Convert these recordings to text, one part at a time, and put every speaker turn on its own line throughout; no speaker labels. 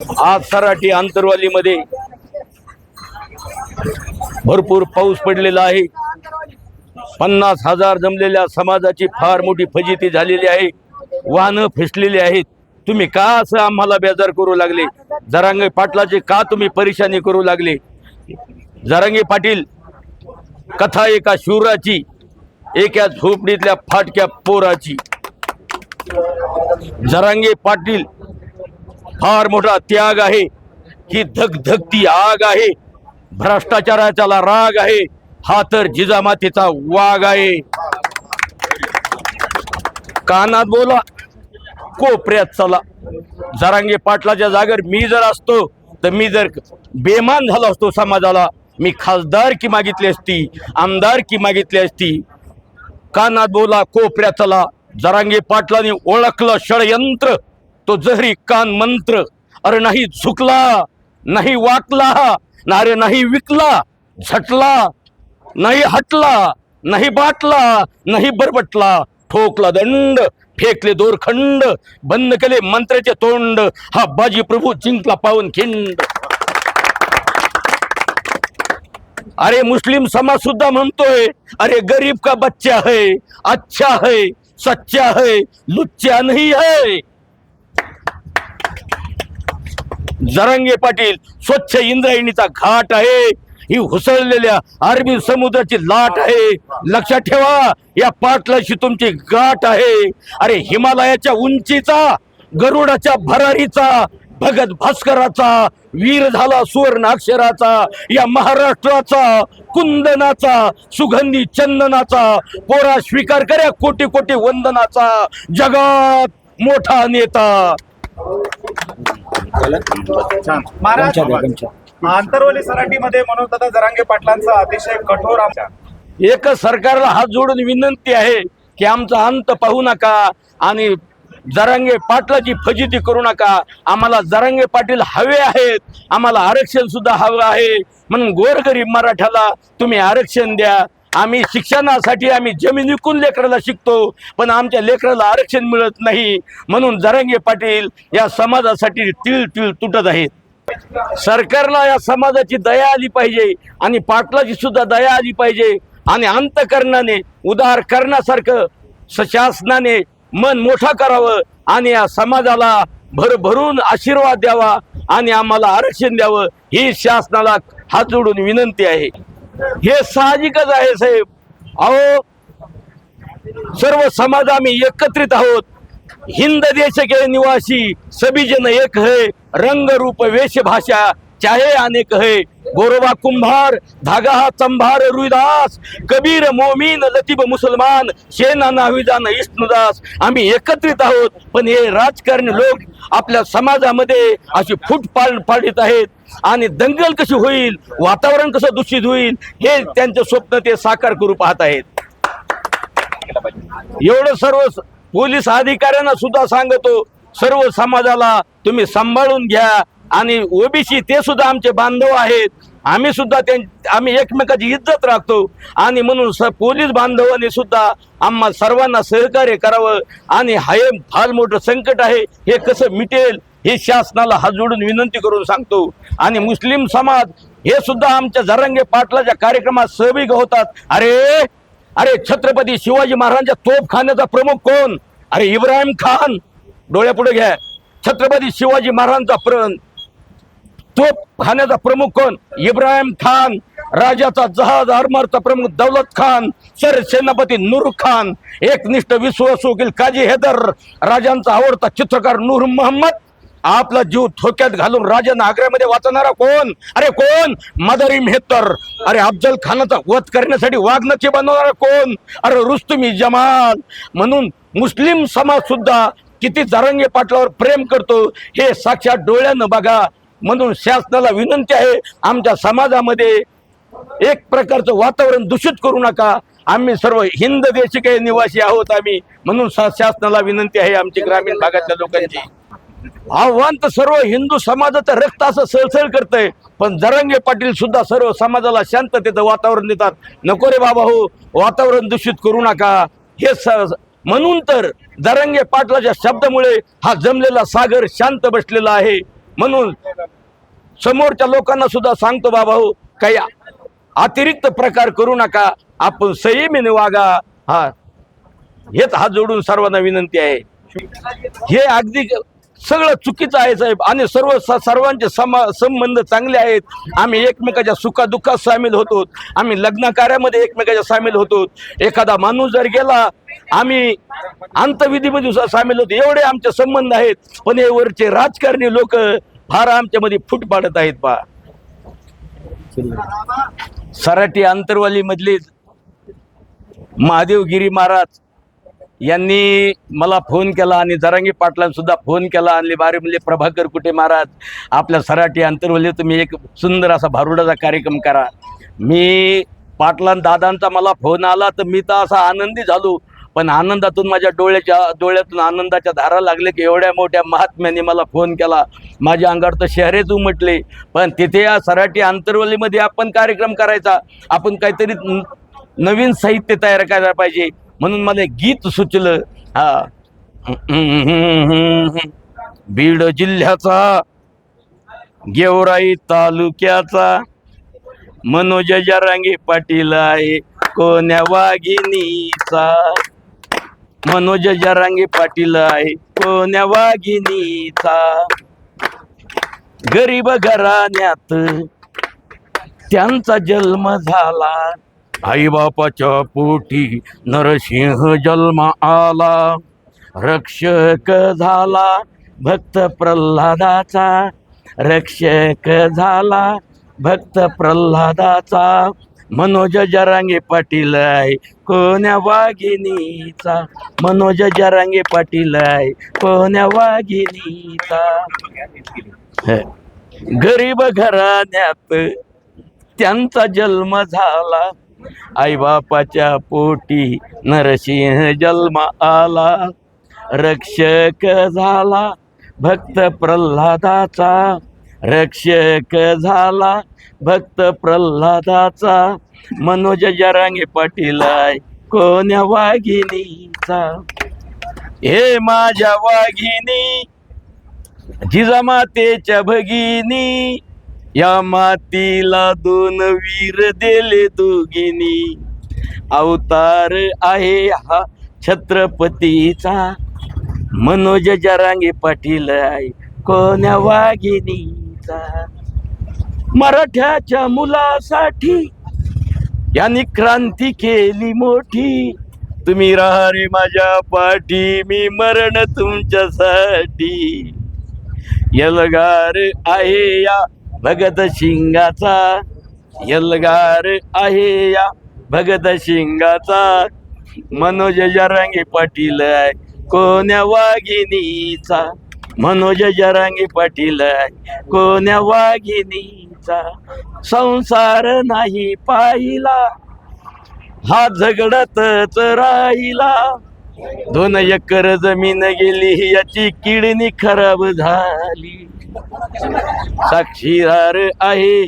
आज सराठी आंतरवालीमध्ये भरपूर पाऊस पडलेला आहे. पन्नास हजार जमलेल्या समाजाची फार मोठी फजिती झालेली आहे. वाहनं फिसलेली आहेत. तुम्ही का असं आम्हाला बेजार करू लागले? जरांगे पाटलाचे का तुम्ही परेशानी करू लागले? जरांगे पाटील कथा एका शूराची एका झोपडीतल्या फाटक्या पोराची. जरांगे पाटील फार मोठा त्याग आहे. ही धगधगती आग आहे. भ्रष्टाचाराचा राग आहे. हा तर जिजामातेचा वाघ आहे. कानात बोला कोपऱ्यात चला. जरांगे पाटलाच्या जागर मी जर असतो तर मी जर बेमान झालो असतो समाजाला मी खासदार की मागितली असती आमदार की मागितली असती. कानात बोला कोपऱ्यात चला. जरांगे पाटलाने ओळखलं षडयंत्र. तो जहरी कान मंत्र अरे नाही झुकला नाही वाकला ना अरे नाही विकला झटला नाही हटला नाही बाटला नाही बरबटला ठोकला दंड फेकले दोरखंड बंद केले मंत्र्याचे तोंड हा बाजी प्रभू जिंकला पावन खिंड. अरे मुस्लिम समाज सुद्धा म्हणतोय अरे गरीब का बच्चा है अच्छा है सच्चा है लुच्चा नहीं है. जरंगे पाटील स्वच्छ इंद्रायणीचा घाट आहे. ही हुसळलेल्या अरबी समुद्राची लाट आहे. लक्षात ठेवा या पाटलाशी तुमची गाठ आहे. अरे हिमालयाच्या उंचीचा गरुडाच्या भरारीचा भगत भास्कराचा वीर झाला सुवर्ण अक्षराचा या महाराष्ट्राचा कुंदनाचा सुगंधी चंदनाचा पोरा स्वीकार कर्या कोटी कोटी वंदनाचा. जगात मोठा नेता.
महाराज आंतरवली सराटीमध्ये म्हणून दादा जरांगे पाटलांचा अतिशय कठोर
एकच सरकारला हात जोडून विनंती आहे की आमचा अंत पाहू नका आणि जरांगे पाटलाची फजिती करू नका. आम्हाला जरांगे पाटील हवे आहेत. आम्हाला आरक्षण सुद्धा हवं आहे. म्हणून गोरगरीब मराठ्याला तुम्ही आरक्षण द्या. आम्ही शिक्षणासाठी आम्ही जमीन विकून लेकराला शिकतो पण आमच्या लेकराला आरक्षण मिळत नाही. म्हणून जरंगे पाटील या समाजासाठी तिळ तिळ तुटत आहेत. सरकारला या समाजाची दया आली पाहिजे आणि पाटलाची सुद्धा दया आली पाहिजे आणि अंतकरणाने उदार करण्यासारखं स- शासनाने मन मोठा करावं आणि या समाजाला भरभरून आशीर्वाद द्यावा आणि आम्हाला आरक्षण द्यावं ही शासनाला हात जोडून विनंती आहे. हे साहजिकच आहे साहेब. अहो सर्व समाज आम्ही एकत्रित आहोत. हिंद देश के निवासी सभी जन एक है रंग रूप वेशभाषा चाहे अनेक है. गोरोबा कुंभार धागा हा चंभार रुईदास कबीर मोमीन लतीब मुसलमान शेना नाविदान इष्णुदास आम्ही एकत्रित आहोत पण हे राजकारणी लोक आपल्या समाजामध्ये अशी फूट पाड पाडित आहेत. आणि दंगल कशी होईल वातावरण कसं दूषित होईल हे त्यांचं स्वप्न ते साकार करू पाहत आहेत. एवढं सर्व पोलीस अधिकाऱ्यांना सुद्धा सांगतो सर्व समाजाला तुम्ही सांभाळून घ्या आणि ओबीसी ते सुद्धा आमचे बांधव आहेत. आम्ही सुद्धा त्यां आम्ही एकमेकाची इज्जत राखतो. आणि म्हणून स पोलीस बांधवांनी सुद्धा आम्हा सर्वांना सहकार्य करावं. आणि हे फार मोठं संकट आहे. हे कसं मिटेल हे शासनाला हात जोडून विनंती करून सांगतो. आणि मुस्लिम समाज हे सुद्धा आमच्या झरंगे पाटलाच्या कार्यक्रमात सहभागी होतात. अरे अरे छत्रपती शिवाजी महाराजांच्या तोफखान्याचा प्रमुख कोण? अरे इब्राहिम खान. डोळ्यापुढे घ्या. छत्रपती शिवाजी महाराजांचा प्र तोफखान्याचा प्रमुख कोण? इब्राहिम खान राजाचा जहाज आरमारचा प्रमुख दौलत खान सर सेनापती नूर खान एकनिष्ठ विश्वास वकील काजी हैदर राजांचा आवडता चित्रकार नूर मोहम्मद. आपला जीव धोक्यात घालून राजांना आग्र्यामध्ये वाचणारा कोण? अरे कोण? मदारी मेहतर. अरे अफजल खानाचा वध करण्यासाठी वाघनचे बनवणारा कोण? अरे रुस्तुमी जमाल. म्हणून मुस्लिम समाज सुद्धा किती जारंगे पाटलावर प्रेम करतो हे साक्षात डोळ्यानं बघा. म्हणून शासनाला विनंती आहे आमच्या समाजामध्ये एक प्रकारचं वातावरण दूषित करू नका. आम्ही सर्व हिंद देशिके निवासी आहोत आम्ही. म्हणून शासनाला विनंती आहे आमची ग्रामीण भागातल्या लोकांची. आव्हान तर सर्व हिंदू समाजाचं रक्त असं सळसळ करतंय. पण जरंगे पाटील सुद्धा सर्व समाजाला शांततेचं वातावरण देतात. नको रे बाबा हो वातावरण दूषित करू नका. हे स म्हणून तर जरंगे पाटलाच्या शब्दामुळे हा जमलेला सागर शांत बसलेला आहे. म्हणून समोरच्या लोकांना सुद्धा सांगतो बाबा हो काही अतिरिक्त प्रकार करू नका. आपण संयमीने वागा. हा हेच हात जोडून सर्वांना विनंती आहे. हे अगदी सगळं चुकीचं आहे साहेब. आणि सर्व स- सर्वांचे समा संबंध चांगले आहेत. आम्ही एकमेकाच्या सुखादुःखात सामील होतो. आम्ही लग्न कार्यामध्ये एकमेकाच्या सामील होतो. एखादा माणूस जर गेला आम्ही अंतविधीमध्ये सामील होतो. एवढे आमचे संबंध आहेत. पण हे वरचे राजकारणी लोक फार आमच्यामध्ये फूट पाडत आहेत पा सराठी आंतरवाली मधले महादेवगिरी महाराज यांनी मला फोन केला आणि जरांगी पाटलांसुद्धा फोन केला आणि बारे म्हणजे प्रभाकर कुठे महाराज? आपल्या सराटी अंतर्वले तुम्ही एक सुंदर असा भारुडाचा कार्यक्रम करा. मी पाटलां दादांचा मला फोन आला तर मी तर असा आनंदी झालो. पण आनंदातून माझ्या डोळ्याच्या डोळ्यातून आनंदाच्या धारा लागले की एवढ्या मोठ्या महात्म्याने मला फोन केला. माझ्या अंगावर तर शहरेच उमटले. पण तिथे या सराटी अंतर्वलीमध्ये आपण कार्यक्रम करायचा. आपण काहीतरी नवीन साहित्य तयार करायला पाहिजे. म्हणून मला एक गीत सुचलं. हा. बीड जिल्ह्याचा गेवराई तालुक्याचा मनोज जरांगे पाटील आहे कोण्या वाघिनीचा मनोज जरांगे पाटील आहे कोण्या वाघिनीचा गरीब घराण्यात त्यांचा जन्म झाला. आईबापाच्या पोटी नरसिंह जन्म आला. रक्षक झाला भक्त प्रल्हादाचा. रक्षक झाला भक्त प्रल्हादाचा. मनोज जरांगे पाटील आहे कोण्या वाघिनीचा मनोज जरांगे पाटील आहे कोण्या वाघिनीचा गरीब घराण्यात त्यांचा जन्म झाला. आईबापाच्या पोटी नरसिंह जन्म आला. रक्षक झाला भक्त प्रल्हादाचा. रक्षक झाला भक्त प्रल्हादाचा. मनोज जरांगे पाटीलाय कोण्या वाघिनीचा हे माझ्या वाघिनी जिजामातेच्या भगिनी. या मातीला दोन वीर दिले दोघिनी. अवतार आहे हा छत्रपतीचा. मनोज जरांगे पाटील आहे कोण्या वाघिनीचा मराठ्याच्या मुलासाठी यांनी क्रांती केली मोठी. तुम्ही राहा रे माझ्या पाठी मी मरण तुमच्यासाठी. यलगार आहे या भगत शिंगाचा यलगार आहे या. भगत शिंगाचा मनोज जरांगे पाटील आहे. कोण्या वाघिनीचा मनोज जरांगे पाटील आहे. कोण्या वाघिनीचा संसार नाही पाहिला. हा झगडतच राहिला दोन एकर जमीन गेली याची किडनी खराब झाली. साक्षीदार आहे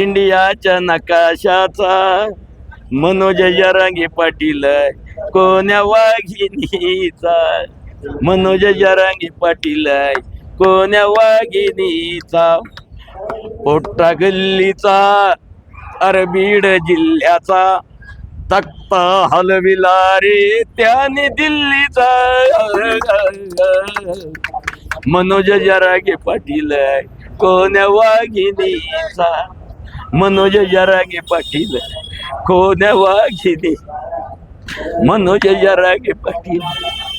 इंडियाच्या नकाशाचा. मनोज जरांगे पाटील आहे कोण्या वाघिनीचा मनोज जरांगे पाटील आहे कोण्या वाघिनीचा पोट्टा गल्लीचा अरबीड जिल्ह्याचा. तख्ता हलविला रे त्याने दिल्लीचा. मनोज जरागे पाटील आहे. कोण्या वाघिनीचा मनोज जरागे पाटील आहे. कोण्या वाघिनी मनोज जरागे पाटील.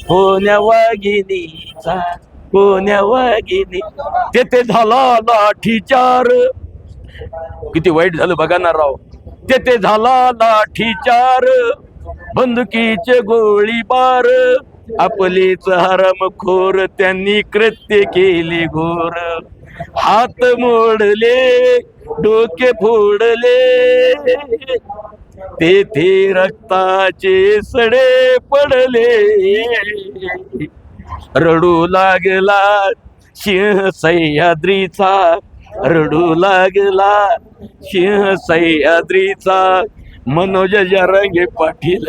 कोण्या वाघिनीचा कोण्या वाघिनी तेथे झाला लाठीचार किती वाईट झालं बघा ना राव. तेथे झाला लाठीचार बंदुकीचे गोळीबार आपलीच हरमखोर त्यांनी कृत्य केले घोर. हात मोडले डोके फोडले. तेथे रक्ताचे सडे पडले. रडू लागला सिंह सह्याद्रीचा रडू लागला सिंह सह्याद्रीचा मनोज जरांगे पाटील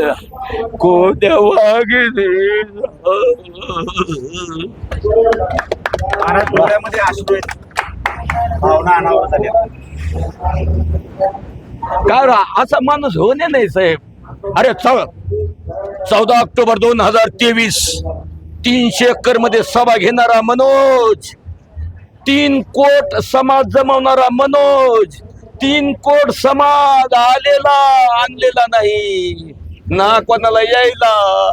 कोद्या वागले
महाराज डोळ्यामध्ये आहेत भावना अनावर झाल्या
का रा- असा माणूस होणे नाही साहेब. अरे चौ चौदा ऑक्टोबर दोन हजार तेवीस तीनशे एकरमध्ये सभा घेणारा मनोज तीन कोट समाज जमवणारा मनोज तीन कोट समाज आलेला आणलेला नाही. ना कोणाला यायला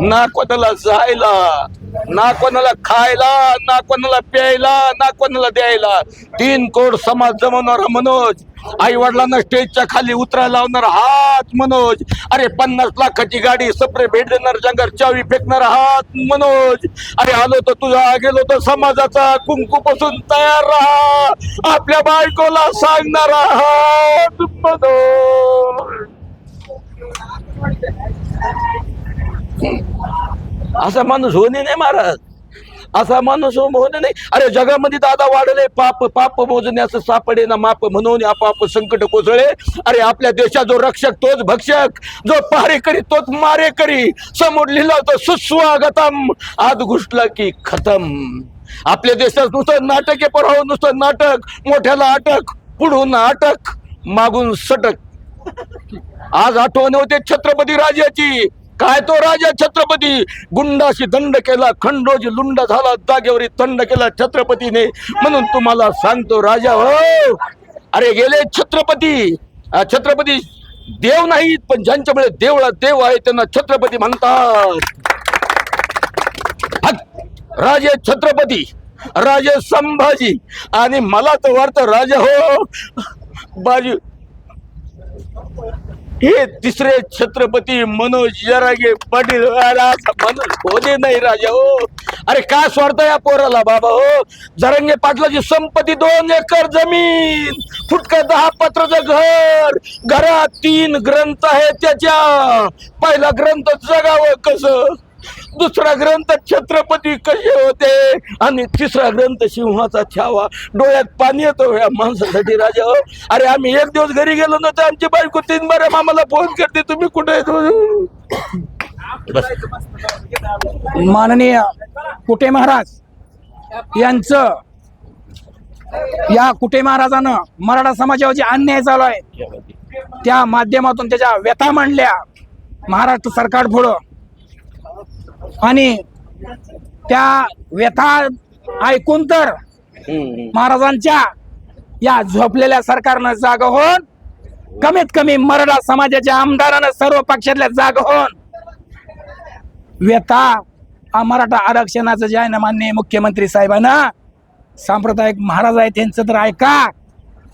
ना कोणाला जायला ना कोणाला खायला ना कोणाला प्यायला ना कोणाला द्यायला. तीन कोट समाज जमवणारा मनोज आई वडिलांना स्टेजच्या खाली उतरायला लावणार हात मनोज. अरे पन्नास लाखाची गाडी सपरे भेट देणार जंगर चावी फेकणार हात मनोज. अरे आलो तर तुझा गेलो तर समाजाचा कुंकू पासून तयार राहा. आपल्या बायकोला सांगणार हात मनोज. असा माणूस होणे नाही महाराज. असा माणूस होणे नाही. अरे जगामध्ये दादा वाढले पाप पाप मोजण्याचं सापडे ना माप म्हणून आपाप संकट कोसळे अरे आपल्या देशात जो रक्षक तोच भक्षक जो पहारेकरी तोच मारेकरी समोर लिहिलं होतं सुस्वागतम. आज घुसला की खतम. आपल्या देशात नुसतं नाटक आहे परवा नुसतं नाटक. मोठ्याला अटक पुढून अटक मागून सटक. आज आठवण होते छत्रपती राजाची. काय तो राजा छत्रपती? गुंडाशी दंड केला खंडोजी लुंड झाला जागेवरी दंड केला छत्रपतीने. म्हणून तुम्हाला सांगतो राजा हो! अरे गेले छत्रपती. छत्रपती देव नाहीत पण ज्यांच्यामुळे देवळा देव आहे त्यांना छत्रपती म्हणतात. राजे छत्रपती राजे संभाजी आणि मला तर वाटतं राजा हो! बाजू हे तिसरे छत्रपती मनोज जरागे पाटील मनोज होते नाही राजा हो. अरे काय स्वार्थ या पोराला बाबा हो. जरंगे पाटलाची संपत्ती दोन एकर जमीन फुटका दहा पत्राचं घर घरात तीन ग्रंथ आहे त्याच्या. पहिला ग्रंथ जगावं कसं? दुसरा ग्रंथ छत्रपती कसे होते? आणि तिसरा ग्रंथ सिंहाचा छावा. डोळ्यात पाणी येतो या माणसासाठी राजा. अरे आम्ही एक दिवस घरी गेलो ना तर आमची बायको तीन बारा आम्हाला फोन करते. तुम्ही कुठे आहे?"
माननीय कुटे महाराज यांचं या कुटे महाराजानं मराठा समाजावर जे अन्याय चालू आहे त्या माध्यमातून त्याच्या व्यथा मांडल्या. महाराष्ट्र सरकार पुढं. आणि त्या व्यथा ऐकून तर. महाराजांच्या या झोपलेल्या सरकारनं जाग होऊन कमीत कमी मराठा समाजाच्या आमदारानं सर्व पक्षातल्या जाग होऊन व्यथा मराठा आरक्षणाचं जे आहे ना माननीय मुख्यमंत्री साहेबांना सांप्रदायिक महाराज आहे त्यांचं तर ऐका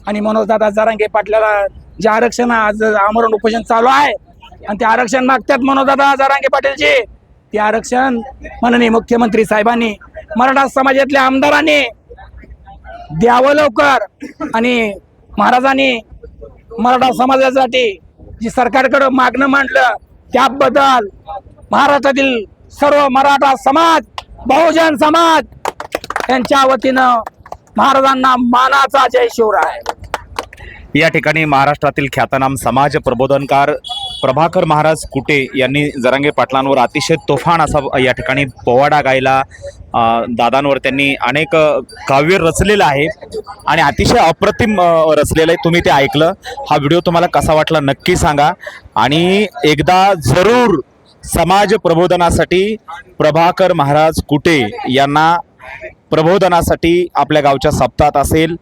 आणि मनोजदादा जरांगे पाटलाला जे आरक्षण आज आमरण उपोषण चालू आहे आणि ते आरक्षण मागतात मनोजदादा जरांगे पाटीलचे ते आरक्षण माननीय मुख्यमंत्री साहेबांनी मराठा समाजातल्या आमदारांनी द्यावं लवकर आणि महाराजांनी मराठा समाजासाठी जी सरकारकडं मागणं मांडलं त्याबद्दल महाराष्ट्रातील सर्व मराठा समाज बहुजन समाज यांच्या वतीनं महाराजांना मानाचा जय शिवराय.
या ठिकाणी महाराष्ट्रातील ख्यातनाम समाज प्रबोधनकार प्रभाकर महाराज कुटे यांनी जरांगे पाटलांवर अतिशय तोफान असा या ठिकाणी पोवाडा गायला. दादांवर त्यांनी अनेक काव्य रचलेलं आहे आणि अतिशय अप्रतिम रचलेलं आहे. तुम्ही ते ऐकलं. हा व्हिडिओ तुम्हाला कसा वाटला नक्की सांगा. आणि एकदा जरूर समाज प्रबोधनासाठी प्रभाकर महाराज कुटे यांना प्रबोधनासाठी आपल्या गावच्या सप्ताहात असेल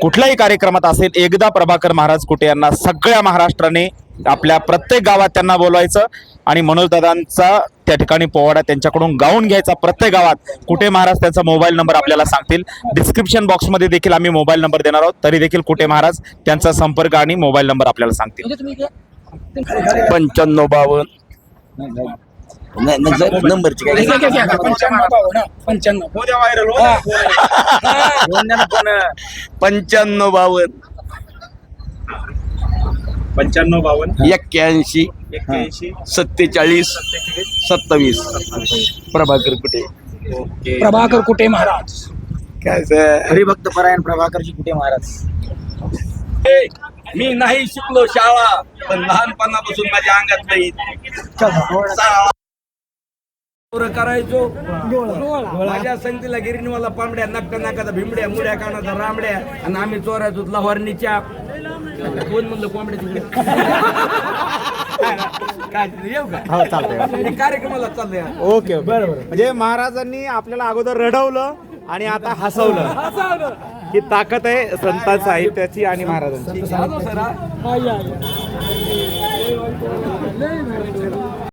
कुठल्याही कार्यक्रमात असेल एकदा प्रभाकर महाराज कुटे यांना सगळ्या महाराष्ट्राने आपल्या प्रत्येक गावात त्यांना बोलवायचं आणि मनोजदादांचा त्या ठिकाणी पोवाडा त्यांच्याकडून गाऊन घ्यायचा प्रत्येक गावात. कुठे महाराज त्यांचा मोबाईल नंबर आपल्याला सांगतील? डिस्क्रिप्शन बॉक्समध्ये देखील आम्ही मोबाईल नंबर देणार आहोत. तरी देखील कुठे महाराज त्यांचा संपर्क आणि मोबाईल नंबर आपल्याला सांगतील.
पंच्याण्णव बावन्न. नंबरची
पंच्याण्णव.
हो व्हायरल
पंच्याण्णव बावन्न.
पंच्याण्णव बावन्न.
एक्क्याऐंशी
एक्क्याऐंशी.
सत्तेचाळीस सत्तावीस. प्रभाकर कुठे?
ओके.
प्रभाकर कुटे महाराज?
काय सर
हरिभक्त परायण प्रभाकरजी कुटे महाराज?
ए, मी नाही शिकलो शाळा पण लहानपणापासून माझ्या अंगात नाही. पोरं करायचो. माझ्या संगतीला गिरणीवाला पांबड्या नकटा नाकाचा भिमड्या मुड्या कानाचा रामड्या आणि आम्ही चोरायचो लवारणीच्या कोण म्हणलं कोंबड्या तिकडे? काय येऊ का
हो चालतंय.
हे कार्यक्रमाला चाललंय.
Okay okay. म्हणजे महाराजांनी आपल्याला अगोदर रडवलं आणि आता हसवलं. ही ताकद आहे संत साहित्याची आणि महाराजांची.
सर